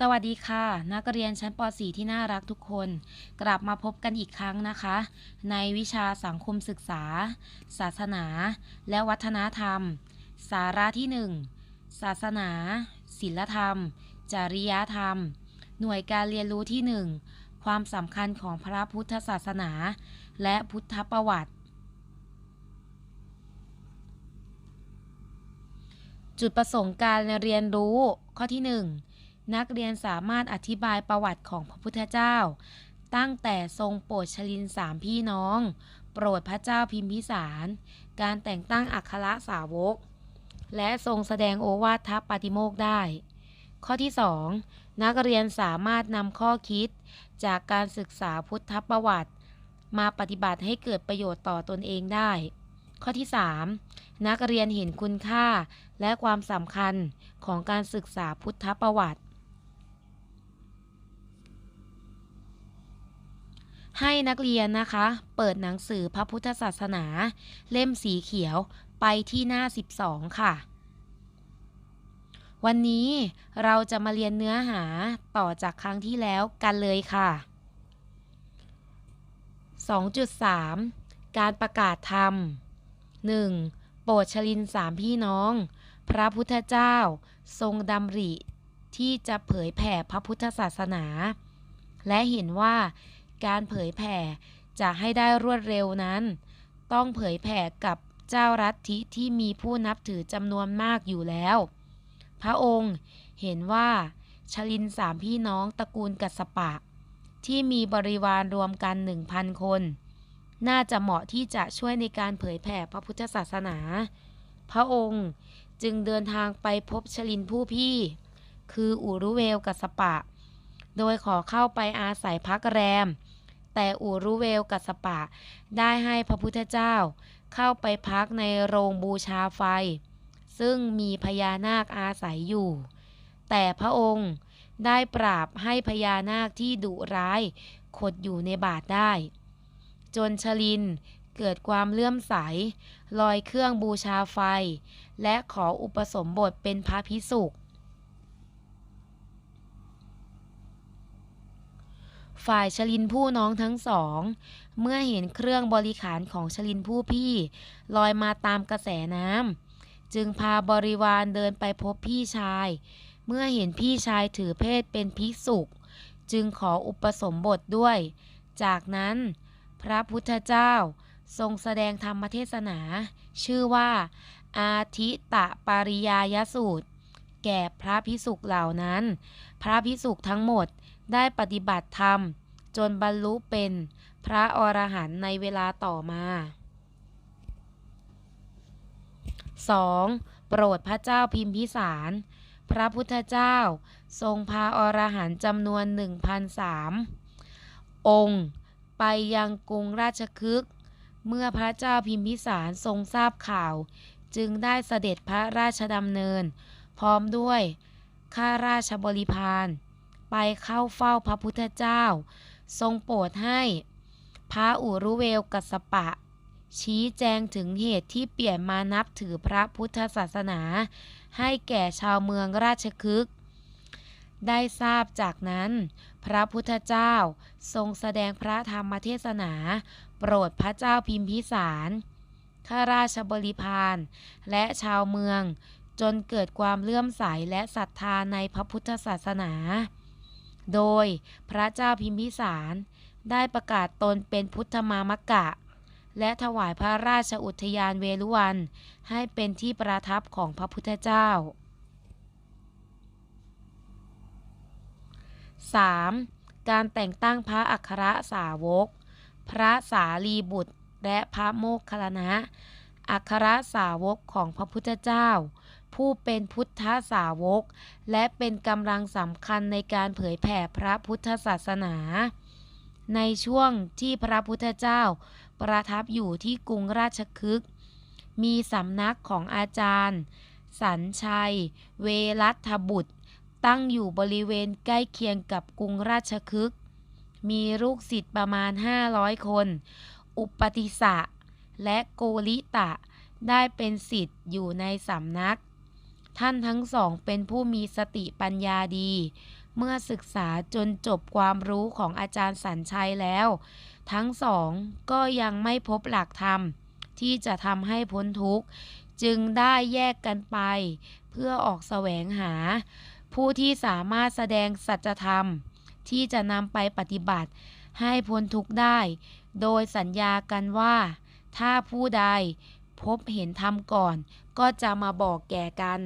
สวัสดีค่ะ นักเรียนชั้นป .4 ที่น่ารักทุกคน กลับมาพบกันอีกครั้งนะคะ ในวิชาสังคมศึกษา ศาสนา และวัฒนธรรม สาระที่ 1 ศาสนา ศิลธรรม จริยธรรม หน่วยการเรียนรู้ที่ 1 ความสำคัญของพระพุทธศาสนา และพุทธประวัติ จุดประสงค์การเรียนรู้ข้อที่ 1 นักเรียนสามารถอธิบายประวัติของพระพุทธเจ้า ตั้งแต่ทรงโปรดชลินสามพี่น้อง โปรดพระเจ้าพิมพิสาร การแต่งตั้งอัครสาวก และทรงแสดงโอวาททัปาติโมกได้ ข้อที่ 2 นักเรียนสามารถนำข้อคิด จากการศึกษาพุทธประวัติ มาปฏิบัติให้เกิดประโยชน์ต่อตนเองได้ ข้อที่ 3 นักเรียนเห็นคุณค่าและความสำคัญของการศึกษาพุทธประวัติ ให้นักเรียนนะคะ เปิดหนังสือพระพุทธศาสนา เล่มสีเขียวไปที่หน้า 12 ค่ะ วันนี้เราจะมาเรียนเนื้อหาต่อจากครั้งที่แล้วกันเลยค่ะ 2.3 การประกาศธรรม 1. โปรดชลินสามพี่น้อง พระพุทธเจ้า ทรงดำริที่จะเผยแผ่พระพุทธศาสนา และเห็นว่า การเผยแผ่จะให้ได้รวดเร็วนั้น ต้องเผยแผ่กับเจ้ารัฐทิที่มีผู้นับถือจำนวนมากอยู่แล้ว พระองค์เห็นว่าชลินสามพี่น้องตระกูลกัสปะ ที่มีบริวารรวมกันหนึ่งพันคน น่าจะเหมาะที่จะช่วยในการเผยแผ่พระพุทธศาสนา พระองค์จึงเดินทางไปพบชลินผู้พี่ คืออุรุเวลกัสปะ โดยขอเข้าไปอาศัยพักแรม แต่อุรุเวลกัสปะ ได้ให้พระพุทธเจ้า เข้าไปพักในโรงบูชาไฟ ซึ่งมีพญานาคอาศัยอยู่ แต่พระองค์ได้ปราบให้พญานาคที่ดุร้ายขดอยู่ในบาทได้ จนชลินเกิดความเลื่อมใส ลอยเครื่องบูชาไฟ และขออุปสมบทเป็นพระพิสุก ฝ่ายชลินผู้น้องทั้งสอง เมื่อเห็นเครื่องบริขารของชลินผู้พี่ ลอยมาตามกระแสน้ำจึงพาบริวารเดินไปพบพี่ชาย เมื่อเห็นพี่ชายถือเพศเป็นภิกษุจึงขออุปสมบทด้วย จากนั้นพระพุทธเจ้าทรงแสดงธรรมเทศนา ชื่อว่า อาทิตะปาริยายสูตร แก่พระพิสุกเหล่านั้น พระพิสุกทั้งหมด ได้ปฏิบัติธรรม จนบรรลุเป็นพระอรหันต์ในเวลาต่อมา 2. โปรดพระเจ้าพิมพิสาร พระพุทธเจ้าทรงพาอรหันต์จำนวน 1,003องค์ไปยังกรุงราชคฤห์เมื่อพระเจ้าพิมพิสารทรงทราบข่าว จึงได้เสด็จพระราชดำเนิน พร้อมด้วยข้าราชบริพาร ไปเข้าเฝ้าพระพุทธเจ้า ทรงโปรดให้ พระอุรุเวลกัสปะ ชี้แจงถึงเหตุที่เปลี่ยนมานับถือพระพุทธศาสนา ให้แก่ชาวเมืองราชคฤห์ได้ทราบจากนั้น พระพุทธเจ้าทรงแสดงพระธรรมเทศนา โปรดพระเจ้าพิมพิสารข้าราชบริพารและชาวเมืองจนเกิดความเลื่อมใสและศรัทธาในพระพุทธศาสนา โดยพระเจ้าพิมพิสารได้ประกาศตนเป็นพุทธมามกะ และถวายพระราชอุทยานเวลุวัน ให้เป็นที่ประทับของพระพุทธเจ้า 3. การแต่งตั้งพระอัครสาวก พระสารีบุตร และพระโมคคัลลนะอัครสาวกของพระพุทธเจ้า ผู้เป็นพุทธสาวก และเป็นกำลังสำคัญในการเผยแผ่พระพุทธศาสนา ในช่วงที่พระพุทธเจ้า ประทับอยู่ที่กรุงราชคฤห์มีสำนักของอาจารย์ สัญชัย เวรัตบุตร ตั้งอยู่บริเวณใกล้เคียงกับกรุงราชคฤห์มีลูกศิษย์ประมาณ 500 คน อุปติสะและโกริตะได้เป็นศิษย์อยู่ในสำนัก ท่านทั้งสองเป็นผู้มีสติปัญญาดี เมื่อศึกษาจนจบความรู้ของอาจารย์สัญชัยแล้ว ทั้งสองก็ยังไม่พบหลักธรรม ที่จะทำให้พ้นทุกข์ จึงได้แยกกันไป เพื่อออกแสวงหา ผู้ที่สามารถแสดงสัจธรรม ที่จะนำไปปฏิบัติให้พ้นทุกข์ได้ โดยสัญญากันว่า ถ้าผู้ใดพบเห็นธรรมก่อน ก็จะมาบอกแก่กัน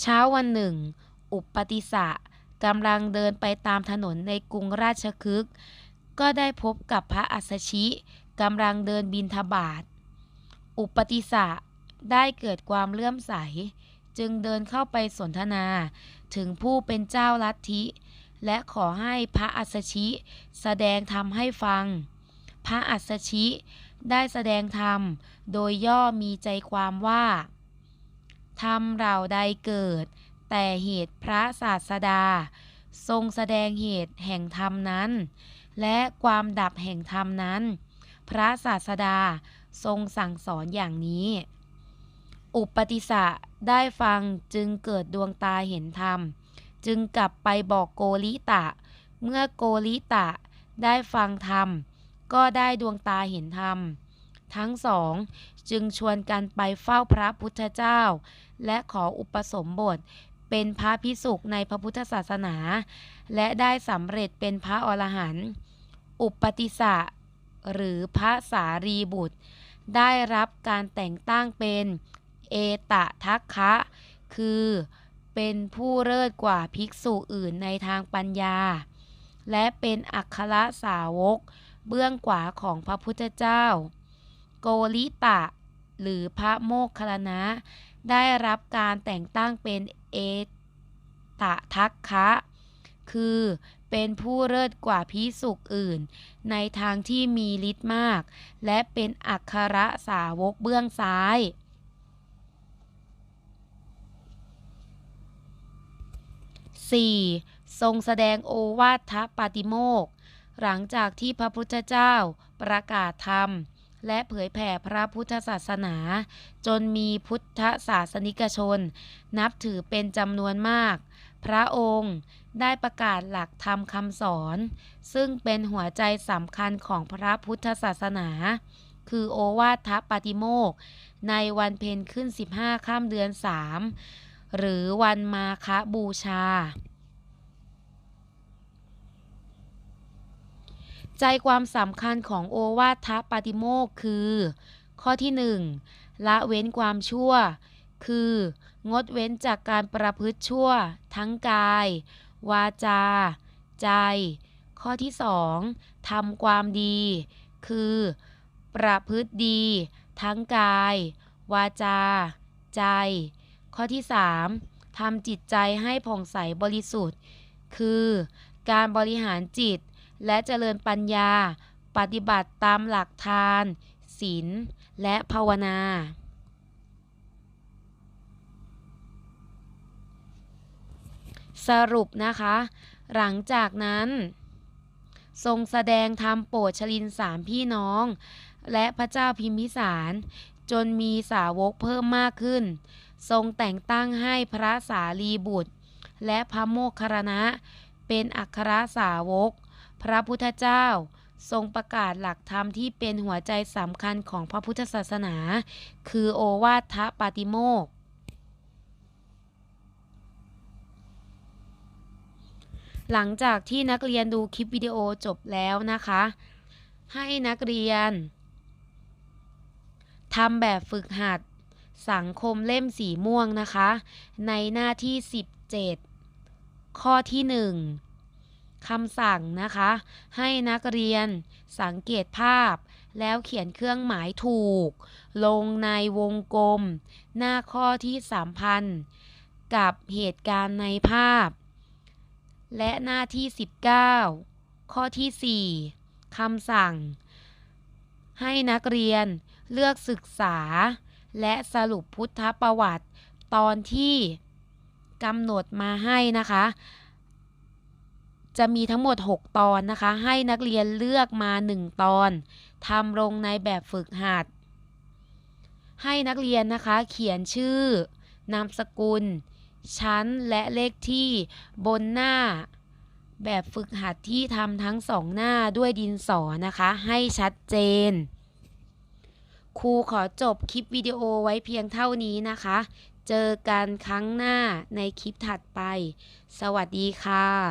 เช้าวันหนึ่ง อุปติสะกำลังเดินไปตามถนนในกรุงราชคฤห์ก็ได้พบกับพระอัสชิกำลังเดินบินทบาท อุปติสะได้เกิดความเลื่อมใส จึงเดินเข้าไปสนทนาถึงผู้เป็นเจ้าลัทธิ และขอให้พระอัสสชิแสดงธรรมให้ฟัง พระอัสชิ ได้แสดงธรรม โดยย่อมีใจความว่า ธรรมเราใดเกิด แต่เหตุพระศาสดา ทรงแสดงเหตุแห่งธรรมนั้น และความดับแห่งธรรมนั้น พระศาสดาทรงสั่งสอนอย่างนี้ อุปติสะได้ฟังจึงเกิดดวงตาเห็นธรรม จึงกลับไปบอกโกริตะ เมื่อโกริตะได้ฟังธรรม ก็ได้ดวงตาเห็นธรรม ทั้งสองจึงชวนกันไปเฝ้าพระพุทธเจ้า และขออุปสมบทเป็นพระพิสุกในพระพุทธศาสนา และได้สำเร็จเป็นพระอรหันต์อุปติสะหรือพระสารีบุตร ได้รับการแต่งตั้งเป็นเอตทัคคะ คือเป็นผู้เลิศกว่าภิกษุอื่นในทางปัญญา และเป็นอัครสาวก เบื้องขวาของพระพุทธเจ้า โกริตะ หรือพระโมคคัลลนะ ได้รับการแต่งตั้งเป็นเอตทัคคะ คือเป็นผู้เลิศกว่าพิสุกอื่น ในทางที่มีฤทธิ์มาก และเป็นอัครสาวกเบื้องซ้าย 4. ทรงแสดงโอวาทปาติโมก หลังจากที่พระพุทธเจ้าประกาศธรรม และเผยแผ่พระพุทธศาสนา จนมีพุทธศาสนิกชน นับถือเป็นจำนวนมาก พระองค์ได้ประกาศหลักธรรมคำสอน ซึ่งเป็นหัวใจสำคัญของพระพุทธศาสนา คือโอวาทปาติโมก ในวันเพ็ญขึ้น 15 ข้ามเดือน 3 หรือวันมาคบูชา ใจความสำคัญของโอวาทปาติโมกคือ ข้อที่1ละเว้นความชั่ว คือ งดเว้นจากการประพฤติชั่ว ทั้งกาย วาจา ใจ ข้อที่2ทำความดี คือ ประพฤติดี ทั้งกาย วาจา ใจ ข้อที่3ทำจิตใจให้ผ่องใสบริสุทธิ์ คือ การบริหารจิต และเจริญปัญญา ปฏิบัติตามหลักทาน ศีล และภาวนา สรุปนะคะ หลังจากนั้น ทรงแสดงธรรมโปรดชลินสามพี่น้อง และพระเจ้าพิมพิสาร จนมีสาวกเพิ่มมากขึ้น ทรงแต่งตั้งให้พระสารีบุตร และพระโมคคัลลานะเป็นอัครสาวก พระพุทธเจ้า ทรงประกาศหลักธรรมที่เป็นหัวใจสำคัญของพระพุทธศาสนา คือโอวาทปาติโมกข์หลังจากที่นักเรียนดูคลิปวิดีโอจบแล้วนะคะ ให้นักเรียนทำแบบฝึกหัดสังคมเล่มสีม่วงนะคะ ในหน้าที่ 17 ข้อที่ 1 คำสั่งนะคะ ให้นักเรียนสังเกตภาพ แล้วเขียนเครื่องหมายถูก ลงในวงกลม หน้าข้อที่สัมพันธ์ กับเหตุการณ์ในภาพ และหน้าที่ 19 ข้อที่ 4คำสั่ง ให้นักเรียนเลือกศึกษา และสรุปพุทธประวัติตอนที่กำหนดมาให้นะคะ จะมีทั้งหมด 6 ตอนนะคะ ให้นักเรียนเลือกมา 1 ตอนทำลงในแบบฝึกหัด ให้นักเรียนนะคะ เขียนชื่อ นามสกุล ชั้นและเลขที่บนหน้า แบบฝึกหัดที่ทำทั้งสองหน้าด้วยดินสอนะคะ ให้ชัดเจน ครูขอจบคลิปวิดีโอไว้เพียงเท่านี้นะคะ เจอกันครั้งหน้าในคลิปถัดไป สวัสดีค่ะ